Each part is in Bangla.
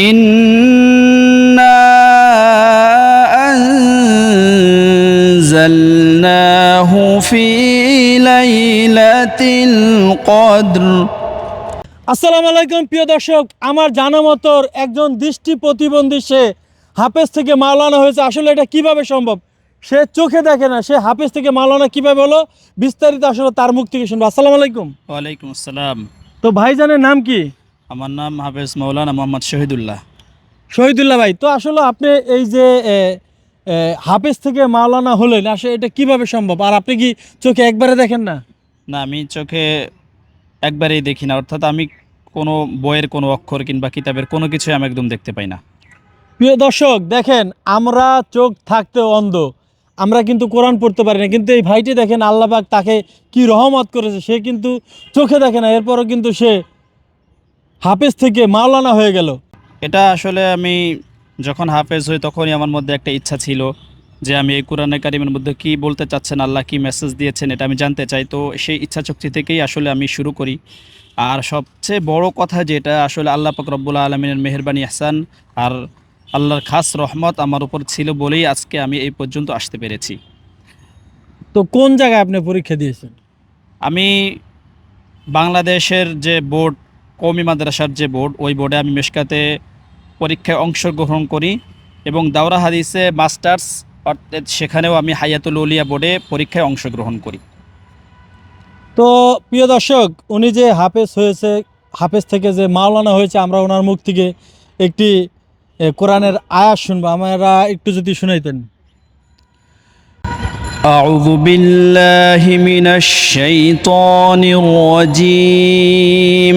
إنا أنزلناه في ليلة القدر আসসালামু আলাইকুম প্রিয় দর্শক আমার জানা মতোর একজন দৃষ্টি প্রতিবন্ধী সে হাফেজ থেকে মাওলানা হয়েছে আসলে এটা কিভাবে সম্ভব সে চোখে দেখে না সে হাফেজ থেকে মাওলানা কিভাবে হলো বিস্তারিত আসলে তার মুখ থেকে শুনবো আসসালামু আলাইকুম ওয়ালাইকুম আসসালাম তো ভাইজানের নাম কি আমার নাম হাফেজ মৌলানা মোহাম্মদ শহীদুল্লাহ। শহীদুল্লাহ ভাই তো আসলে আপনি এই যে হাফেজ থেকে মাওলানা হলেন আসলে এটা কীভাবে সম্ভব? আর আপনি কি চোখে একবারে দেখেন না? না আমি চোখে একবারেই দেখি না অর্থাৎ আমি কোনো বইয়ের কোনো অক্ষর কিংবা কিতাবের কোনো কিছুই আমি একদম দেখতে পাই না। প্রিয় দর্শক দেখেন আমরা চোখ থাকতে অন্ধ আমরা কিন্তু কোরআন পড়তে পারি না কিন্তু এই ভাইটি দেখেন আল্লাহবাক তাকে কি রহমত করেছে সে কিন্তু চোখে দেখে না এরপরও কিন্তু সে হাফেজ থেকে মাওলানা হয়ে গেল। এটা আসলে আমি যখন হাফেজ হই তখনই আমার মধ্যে একটা ইচ্ছা ছিল যে আমি এই কোরআনে কারিমের মধ্যে কি বলতে চাচ্ছেন আল্লাহ কি মেসেজ দিয়েছেন এটা আমি জানতে চাই। তো সেই ইচ্ছা শক্তি থেকেই আসলে আমি শুরু করি। আর সবচেয়ে বড় কথা যেটা আসলে আল্লাহ পাক রব্বুল আলমিনের মেহরবানি আহসান আর আল্লাহর খাস রহমত আমার উপর ছিল বলেই আজকে আমি এই পর্যন্ত আসতে পেরেছি। তো কোন জায়গায় আপনি পরীক্ষা দিয়েছেন? আমি বাংলাদেশের যে বোর্ড কৌমি মাদ্রাসার যে বোর্ড ওই বোর্ডে আমি মেশকাতে পরীক্ষায় অংশগ্রহণ করি এবং দাওরা হাদিসে মাস্টার্স অর্থাৎ সেখানেও আমি হায়াতুল উলিয়া বোর্ডে পরীক্ষায় অংশগ্রহণ করি তো প্রিয় দর্শক উনি যে হাফেজ হয়েছে হাফেজ থেকে যে মাওলানা হয়েছে আমরা ওনার মুখ থেকে একটি এ, কোরআনের আয়াত শুনবো আমরা একটু যদি শুনাইতেন أعوذ بالله من الشيطان الرجيم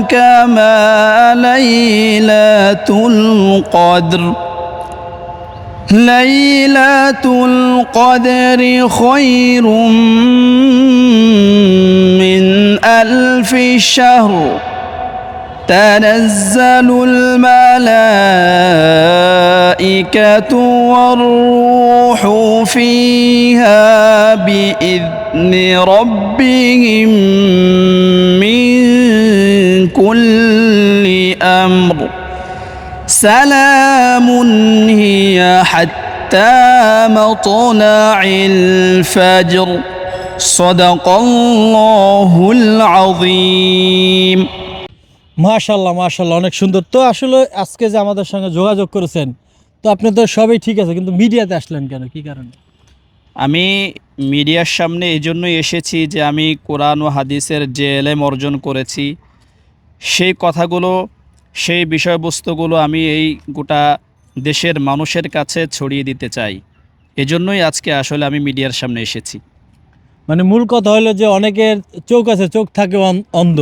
أدراك ما ليلة القدر. ليلة القدر خير من ألف شهر. تنزل الملائكة والروح فيها بإذن ربهم. سلام هي حتى مطلع الفجر صدق الله العظيم মাশাল্লাহ মাশাল্লাহ অনেক সুন্দর তো আসলে আজকে যে আমাদের সঙ্গে যোগাযোগ করেছেন তো আপনি তো সবই ঠিক আছে কিন্তু মিডিয়াতে আসলেন কেন কি কারণে আমি মিডিয়ার সামনে এই জন্যই এসেছি যে আমি কোরআন ও হাদিসের যে এলেম অর্জন করেছি সেই কথাগুলো সেই বিষয়বস্তুগুলো আমি এই গোটা দেশের মানুষের কাছে ছড়িয়ে দিতে চাই। এজন্যই আজকে আসলে আমি মিডিয়ার সামনে এসেছি। মানে মূল কথা হলো যে অনেকের চোখ আছে চোখ থাকে অন্ধ।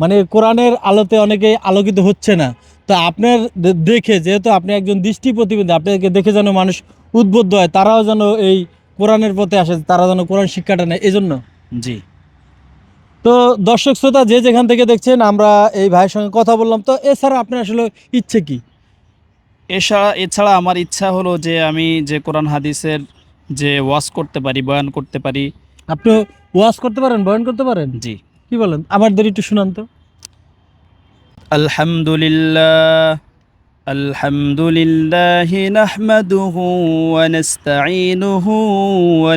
মানে কোরআনের আলোতে অনেকে আলোকিত হচ্ছে না। তো আপনার দেখে যেহেতু আপনি একজন দৃষ্টি প্রতিবন্ধী আপনাকে দেখে যেন মানুষ উদ্বুদ্ধ হয় তারাও যেন এই কোরআনের পথে আসে তারা যেন কোরআন শিক্ষাটা নেয় এই জন্য জি। তো দর্শক শ্রোতা যে যেখান থেকে দেখছেন আমরা এই ভাইয়ের সঙ্গে কথা বললাম। তো এছাড়া আপনার আসলে ইচ্ছে কি? এছাড়া এছাড়া আমার ইচ্ছা হলো যে আমি যে কোরআন হাদিসের যে ওয়াজ করতে পারি বয়ান করতে পারি। আপনি ওয়াশ করতে পারেন বয়ান করতে পারেন? জি। কি বলেন? আমাদের একটু শুনান তো। আলহামদুলিল্লাহ আলহামদুলিল্লাহ নাহমাদুহু ওয়া নাস্তাঈনুহু ওয়া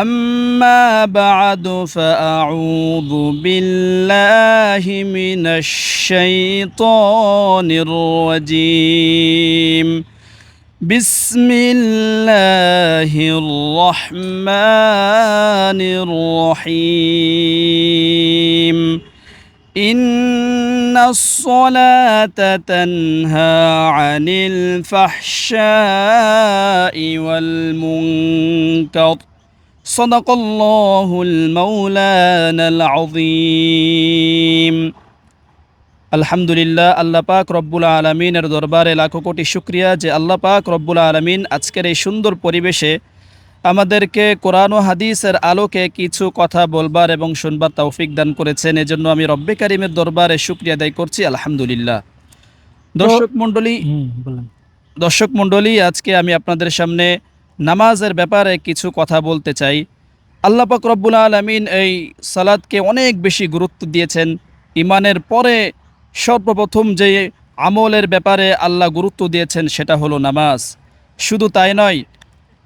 أما بعد فأعوذ بالله من الشيطان الرجيم. بسم الله الرحمن الرحيم. إن الصلاة تنهى عن الفحشاء والمنكر. صدق الله المولانا العظيم আলহামদুলিল্লাহ আল্লাহ পাক রব্বুল আলমিনের দরবারে লাখো কোটি শুক্রিয়া যে আল্লাহ পাক রব্বুল আলমিন আজকের এই সুন্দর পরিবেশে আমাদেরকে কোরআন ও হাদিসের আলোকে কিছু কথা বলবার এবং শুনবার তৌফিক দান করেছেন এজন্য আমি রব্বে কারিমের দরবারে শুক্রিয়া আদায় করছি আলহামদুলিল্লাহ দর্শক মণ্ডলী হুম বলেন দর্শক মণ্ডলী আজকে আমি আপনাদের সামনে নামাজের ব্যাপারে কিছু কথা বলতে চাই। আল্লাহ পাক রব্বুল আলমিন এই সালাদকে অনেক বেশি গুরুত্ব দিয়েছেন। ইমানের পরে সর্বপ্রথম যে আমলের ব্যাপারে আল্লাহ গুরুত্ব দিয়েছেন সেটা হলো নামাজ। শুধু তাই নয়,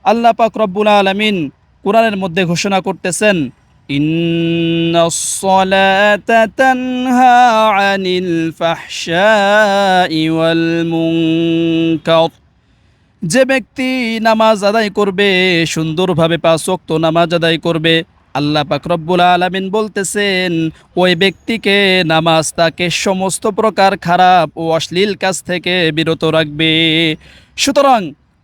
আল্লাহ পাক রব্বুল আলমিন কোরআনের মধ্যে ঘোষণা করতেছেন মুনকার। যে ব্যক্তি নামাজ আদায় করবে, সুন্দরভাবে পাঁচ ওয়াক্ত নামাজ আদায় করবে, আল্লাহ পাক রব্বুল আলামিন বলতেছেন, ওই ব্যক্তিকে নামাজ তাকে সমস্ত প্রকার খারাপ ও অশ্লীল কাজ থেকে বিরত রাখবে। সুতরাং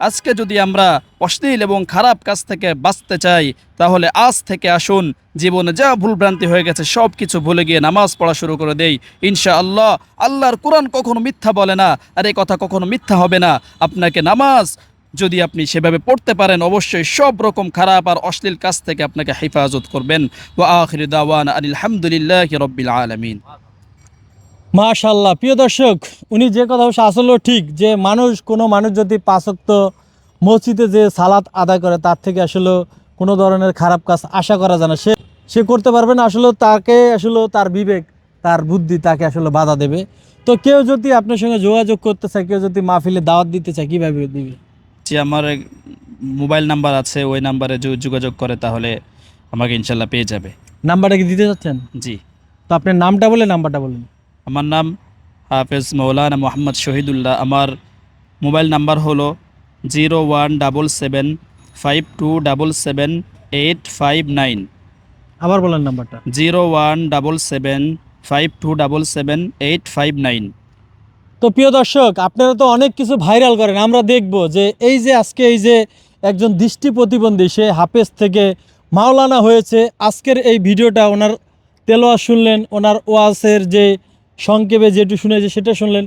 আজকে যদি আমরা অশ্লীল এবং খারাপ কাজ থেকে বাঁচতে চাই, তাহলে আজ থেকে আসুন, জীবনে যা ভুলভ্রান্তি হয়ে গেছে সব কিছু ভুলে গিয়ে নামাজ পড়া শুরু করে দেই। ইনশা আল্লাহ আল্লাহর কোরআন কখনো মিথ্যা বলে না, আর এই কথা কখনো মিথ্যা হবে না। আপনাকে নামাজ যদি আপনি সেভাবে পড়তে পারেন, অবশ্যই সব রকম খারাপ আর অশ্লীল কাজ থেকে আপনাকে হেফাজত করবেন। ওয়া আখির দাওয়ান আলহামদুলিল্লাহ রব্বিল আলমিন। মাশাল্লাহ প্রিয় দর্শক উনি যে কথা বলছে আসলেও ঠিক যে মানুষ কোনো মানুষ যদি পাঁচক্ত মসজিদে যে সালাত আদায় করে তার থেকে আসলে কোনো ধরনের খারাপ কাজ আশা করা যায় না। সে সে করতে পারবে না আসলে তাকে আসলে তার বিবেক তার বুদ্ধি তাকে আসলে বাধা দেবে। তো কেউ যদি আপনার সঙ্গে যোগাযোগ করতে চায় কেউ যদি মাহফিলে দাওয়াত দিতে চায় কীভাবে দিবে? যে আমার মোবাইল নাম্বার আছে ওই নাম্বারে যদি যোগাযোগ করে তাহলে আমাকে ইনশাল্লাহ পেয়ে যাবে। নাম্বারটা কি দিতে চাচ্ছেন? জি। তো আপনার নামটা বলে নাম্বারটা বলুন। আমার নাম হাফেজ মৌলানা মোহাম্মদ শহীদুল্লাহ। আমার মোবাইল নাম্বার হলো zero one double seven five two double seven eight five nine. আবার বলার নাম্বারটা। Zero one double seven five two double seven eight five nine. তো প্রিয় দর্শক আপনারা তো অনেক কিছু ভাইরাল করেন আমরা দেখব যে এই যে আজকে এই যে একজন দৃষ্টি প্রতিবন্ধী সে হাফেজ থেকে মাওলানা হয়েছে। আজকের এই ভিডিওটা ওনার তেলোয়া শুনলেন ওনার ওয়াসের যে সংক্ষেপে যেটু শুনেছে, সেটা শুনলেন।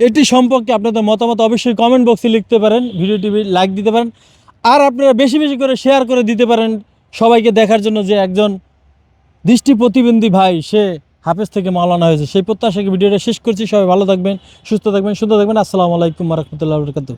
এটি সম্পর্কে আপনাদের মতামত অবশ্যই কমেন্ট বক্সে লিখতে পারেন ভিডিওটি লাইক দিতে পারেন। আর আপনারা বেশি বেশি করে শেয়ার করে দিতে পারেন সবাইকে দেখার জন্য যে একজন দৃষ্টি প্রতিবন্ধী ভাই, সে হাফেজ থেকে মাওলানা হয়েছে। সেই প্রত্যাশাকে ভিডিওটা শেষ করছি। সবাই ভালো থাকবেন, সুস্থ থাকবেন, সুন্দর থাকবেন। আসসালামু আলাইকুম রহমতুল্লাহ বরকাত